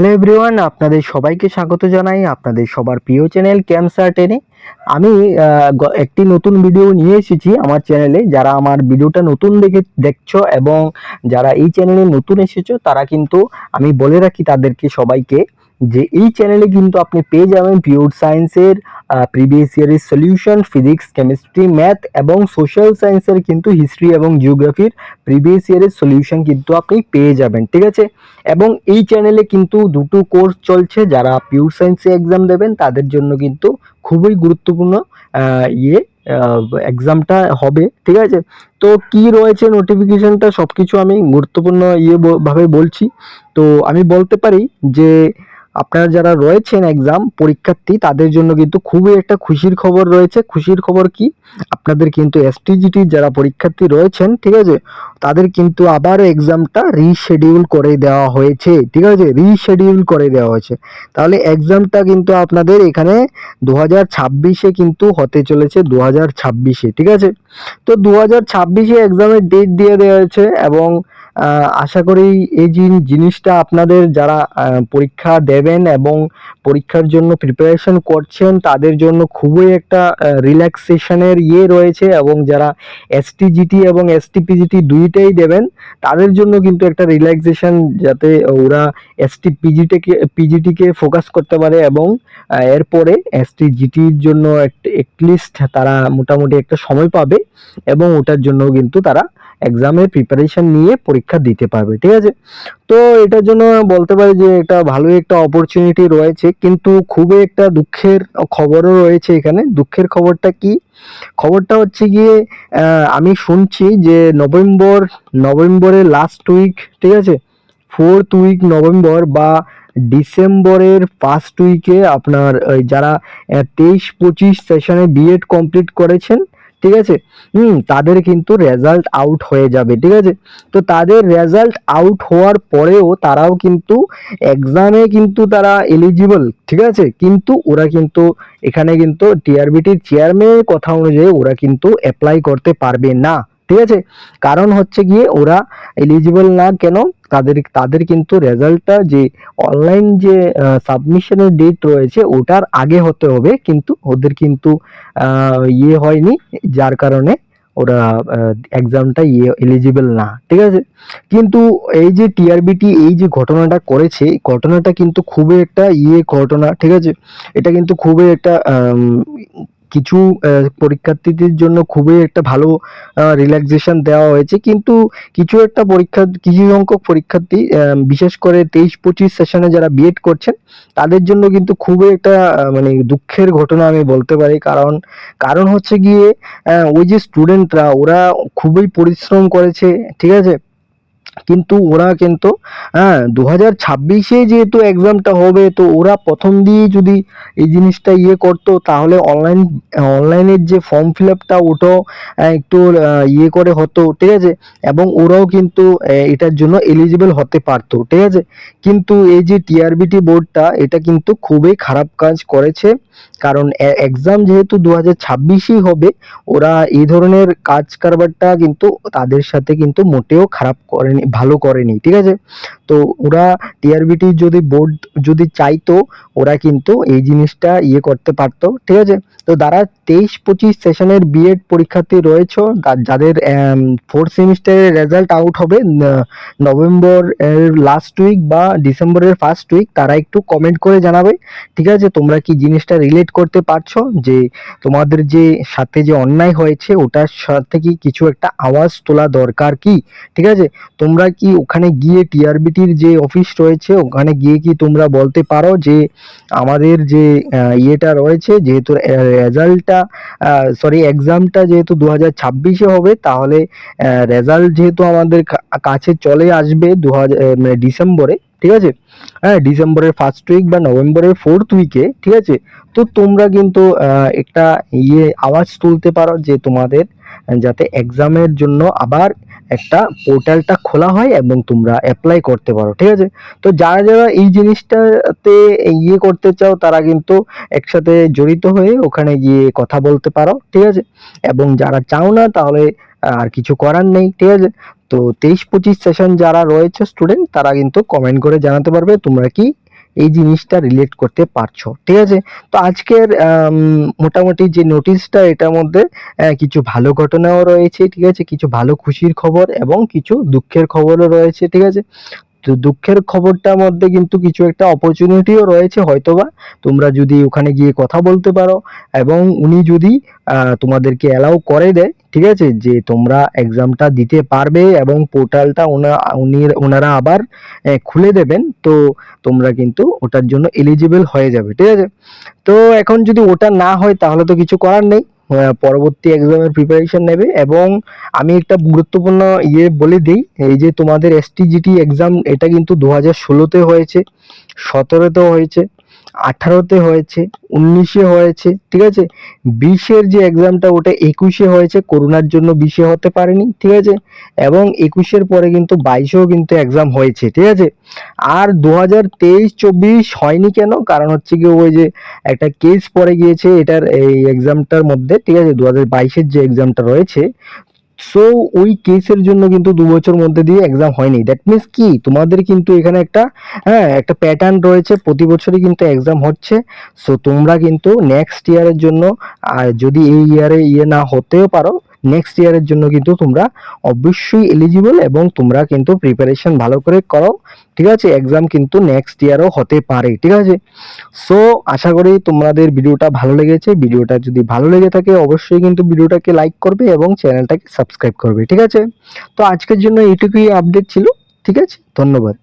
Hello everyone, আপনাদের সবাইকে স্বাগত জানাই আপনাদের সবার প্রিয় চ্যানেল ক্যামসার টেনে। আমি একটি নতুন ভিডিও নিয়ে এসেছি আমার চ্যানেলে। যারা আমার ভিডিওটা নতুন দেখে, দেখছ এবং যারা এই চ্যানেলে নতুন এসেছ, তারা কিন্তু আমি বলে রাখি তাদেরকে সবাইকে। যে এই চ্যানেলে কিন্তু আপনি পেয়ে যাবেন পিওর সায়েন্সের প্রিভিয়াস ইয়ারের সলিউশন ফিজিক্স কেমিস্ট্রি ম্যাথ এবং সোশ্যাল সায়েন্সের কিন্তু হিস্ট্রি এবং জিওগ্রাফির প্রিভিয়াস ইয়ারের সলিউশন কিন্তু আপনি পেয়ে যাবেন, ঠিক আছে? এবং এই চ্যানেলে কিন্তু দুটো কোর্স চলছে, যারা পিওর সায়েন্সে এক্সাম দেবেন, তাদের জন্য কিন্তু খুবই গুরুত্বপূর্ণ ইয়ে এক্সামটা হবে, ঠিক আছে? তো কি রয়েছে নোটিফিকেশনটা সব কিছু আমি গুরুত্বপূর্ণ ইয়ে ভাবে বলছি। তো আমি বলতে পারি যে আপনারা যারা রয়েছেন এক্সাম পরীক্ষার্থী, তাদের জন্য কিন্তু খুবই একটা খুশির খবর রয়েছে। খুশির খবর কি? আপনাদের কিন্তু এসটিজিটি যারা পরীক্ষার্থী রয়েছেন, ঠিক আছে? তাদের কিন্তু আবার এক্সামটা রিশেডিউল করে দেওয়া হয়েছে, ঠিক আছে? রিশেডিউল করে দেওয়া হয়েছে। তাহলে এক্সামটা কিন্তু আপনাদের এখানে দু হাজার ছাব্বিশে কিন্তু হতে চলেছে দু হাজার ছাব্বিশে, ঠিক আছে? তো দু হাজার ছাব্বিশে এক্সামের ডেট দিয়ে দেওয়া হয়েছে এবং আশা করি এই জিন- জিনিসটা আপনাদের যারা পরীক্ষা দেবেন এবং পরীক্ষার জন্য প্রিপারেশন করছেন, তাদের জন্য খুবই একটা রিল্যাক্সেশনের ইয়ে রয়েছে এবং যারা এসটিজিটি এবং এসটিপিজিটি দুইটাই দেবেন, তাদের জন্য কিন্তু একটা রিল্যাক্সেশন যাতে ওরা এসটি পিজিটিকে ফোকাস করতে পারে এবং এরপরে এসটি জিটির জন্য লিস্ট তারা মোটামুটি একটা সময় পাবে এবং ওটার জন্য কিন্তু তারা এক্সামের প্রিপারেশন নিয়ে পরীক্ষা দিতে পারবে, ঠিক আছে? তো এটার জন্য বলতে পারি যে এটা ভালো একটা অপরচুনিটি রয়েছে, কিন্তু খুবই একটা দুঃখের খবরও রয়েছে এখানে। দুঃখের খবরটা কি? খবরটা হচ্ছে গিয়ে আমি শুনছি যে নভেম্বর, নভেম্বরের লাস্ট উইক ঠিক আছে? ফোর্থ উইক নভেম্বর বা ডিসেম্বরের ফার্স্ট উইকে আপনার যারা তেইশ পঁচিশ সেশনে বিএড কমপ্লিট করেছেন ঠিক আছে? হুম, তাদের কিন্তু রেজাল্ট আউট হয়ে যাবে, ঠিক আছে? তো তাদের রেজাল্ট আউট হওয়ার পরেও তারাও কিন্তু এক্সামে কিন্তু তারা এলিজিবল ঠিক আছে? কিন্তু ওরা কিন্তু এখানে কিন্তু টিআরবিটির চেয়ারম্যানের কথা অনুযায়ী ওরা কিন্তু অ্যাপ্লাই করতে পারবে না। ঠিক আছে? কারণ হচ্ছে গিয়ে ওরা এলিজিবল না কেন? তাদের তাদের কিন্তু রেজাল্টটা যে অনলাইন যে সাবমিশনের ডেট রয়েছে, ওটার আগে হতে হবে। কিন্তু ওদের কিন্তু ইয়ে হয়নি, যার কারণে ওরা এক্সামটা ইয়ে এলিজিবল না। ঠিক আছে? কিন্তু এই যে টিআরবিটি এই যে ঘটনাটা করেছে ঘটনাটা কিন্তু খুবই একটা ইয়ে ঘটনা, ঠিক আছে? এটা কিন্তু খুবই একটা কিছু পরীক্ষার্থীদের জন্য খুবই একটা ভালো রিল্যাক্সেশন দেওয়া হয়েছে। কিন্তু কিছু একটা পরীক্ষা, কিছু সংখ্যক পরীক্ষার্থী বিশেষ করে তেইশ পঁচিশ সেশনে যারা বিএড করছেন, তাদের জন্য কিন্তু খুবই একটা মানে দুঃখের ঘটনা আমি বলতে পারি। কারণ কারণ হচ্ছে গিয়ে ওই যে স্টুডেন্টরা ওরা খুবই পরিশ্রম করেছে, ঠিক আছে? কিন্তু ওরা কিন্তু হ্যাঁ দু হাজার ছাব্বিশে যেহেতু এক্সামটা হবে, তো ওরা প্রথম দিয়ে যদি এই জিনিসটা ইয়ে করতো, তাহলে অনলাইন অনলাইনের যে ফর্ম ফিল আপটা ওটাও একটু ইয়ে করে হতো, ঠিক আছে? এবং ওরাও কিন্তু এটার জন্য এলিজিবল হতে পারতো, ঠিক আছে? কিন্তু এই যে টিআরবিটি বোর্ডটা, এটা কিন্তু খুবই খারাপ কাজ করেছে, কারণ এক্সাম যেহেতু দু হাজার ছাব্বিশেই হবে, ওরা এই ধরনের কাজ কারবারটা কিন্তু তাদের সাথে কিন্তু মোটেও খারাপ করেনি। ভালো করেনি, ঠিক আছে? তো ওরা টিআরবিটি যদি বোর্ড যদি চাইতো, ওরা কিন্তু এই জিনিসটা ইয়ে করতে পারতো, ঠিক আছে? তো যারা তেইশ পঁচিশ সেশনের বিএড পরীক্ষার্থী রয়েছে যাদের ফোর্থ সেমিস্টারের রেজাল্ট আউট হবে নভেম্বর লাস্ট উইক বা ডিসেম্বরের ফার্স্ট উইক তারা একটু কমেন্ট করে জানাবে, ঠিক আছে? তোমরা কি জিনিসটা রিলেট করতে পারছ? যে তোমাদের যে সাথে যে অন্যায় হয়েছে, ওটার সাথে কি কিছু একটা আওয়াজ তোলা দরকার কি? ঠিক আছে? তোমরা কি ওখানে গিয়ে টিআরবিটির যে অফিস রয়েছে, ওখানে গিয়ে কি তোমরা বলতে পারো যে আমাদের যে ইয়েটা রয়েছে, যেহেতু রেজাল্টটা সরি এক্সামটা যেহেতু দু হাজার ছাব্বিশে হবে, তাহলে রেজাল্ট যেহেতু আমাদের কাছে চলে আসবে দু হাজার মানে ডিসেম্বরে, ঠিক আছে? হ্যাঁ ডিসেম্বরের ফার্স্ট উইক বা নভেম্বরের ফোর্থ উইকে ঠিক আছে? তো তোমরা কিন্তু একটা ইয়ে আওয়াজ তুলতে পারো যে তোমাদের, যাতে এক্সামের জন্য আবার একটা পোর্টালটা খোলা হয় এবং তোমরা অ্যাপ্লাই করতে পারো, ঠিক আছে? তো যারা যারা এই জিনিসটাতে ইয়ে করতে চাও, তারা কিন্তু একসাথে জড়িত হয়ে ওখানে গিয়ে কথা বলতে পারো, ঠিক আছে? এবং যারা চাও না, তাহলে আর কিছু করার নেই, ঠিক আছে? তো তেইশ পঁচিশ সেশন যারা রয়েছে স্টুডেন্ট তারা কিন্তু কমেন্ট করে জানাতে পারবে তোমরা কি এই জিনিসটা রিলেট করতে পারছ, ঠিক আছে? তো আজকের মোটামুটি যে নোটিশটা এটার মধ্যে কিছু ভালো ঘটনাও রয়েছে, ঠিক আছে? কিছু ভালো খুশির খবর এবং কিছু দুঃখের খবরও রয়েছে, ঠিক আছে? তো দুঃখের খবরটার মধ্যে কিন্তু কিছু একটা অপরচুনিটিও রয়েছে হয়তোবা। তোমরা যদি ওখানে গিয়ে কথা বলতে পারো এবং উনি যদি তোমাদেরকে অ্যালাউ করে দেয়, ঠিক আছে? যে তোমরা এক্সামটা দিতে পারবে এবং পোর্টালটা উনি, ওনারা আবার খুলে দেবেন, তো তোমরা কিন্তু ওটার জন্য এলিজিবল হয়ে যাবে, ঠিক আছে? তো এখন যদি ওটা না হয় তাহলে তো কিছু করার নেই। পরবর্তী এক্সামের প্রিপারেশন নেবে এবং আমি একটা গুরুত্বপূর্ণ ইয়ে বলে দিই, এই যে তোমাদের এসটিজিটি এক্সাম এটা কিন্তু দু হাজার ষোলোতে হয়েছে, সতেরোতেও হয়েছে। আঠারোতে হয়েছে, উনিশে হয়েছে, ঠিক আছে? বিশের যে এক্সামটা ওটা একুশে হয়েছে, করোনার জন্য বিশে হতে পারেনি, ঠিক আছে? এবং একুশের পরে কিন্তু বাইশেও কিন্তু এক্সাম হয়েছে, ঠিক আছে? আর দু হাজার তেইশ, চব্বিশ হয়নি কেন? কারণ হচ্ছে কি ওই যে একটা কেস পড়ে গিয়েছে, এটার এই এক্সামটার মধ্যে, ঠিক আছে? দু হাজার বাইশের যে এক্সামটা রয়েছে সো ওই কেসের জন্য কিন্তু দু বছর মধ্যে দিয়ে এক্সাম হয়নি। দ্যাট মিনস কি? তোমাদের কিন্তু এখানে একটা হ্যাঁ একটা প্যাটার্ন রয়েছে। প্রতি বছরই কিন্তু এক্সাম হচ্ছে। সো তোমরা কিন্তু নেক্সট ইয়ারের জন্য, আর যদি এই ইয়ারে ইয়ে না হতেও পারো নেক্সট ইয়ারের জন্য কিন্তু তোমরা অবশ্যই এলিজিবল এবং তোমরা কিন্তু প্রিপারেশন ভালো করে করো। ঠিক আছে? এক্সাম কিন্তু নেক্সট ইয়ারও হতে পারে। ঠিক আছে? সো আশা করি তোমাদের ভিডিওটা ভালো লেগেছে। ভিডিওটা যদি ভালো লেগে থাকে, অবশ্যই কিন্তু ভিডিওটাকে লাইক করবে এবং চ্যানেলটাকে সাবস্ক্রাইব করবে। ঠিক আছে? তো আজকের জন্য এইটুকুই আপডেট ছিল। ঠিক আছে? ধন্যবাদ।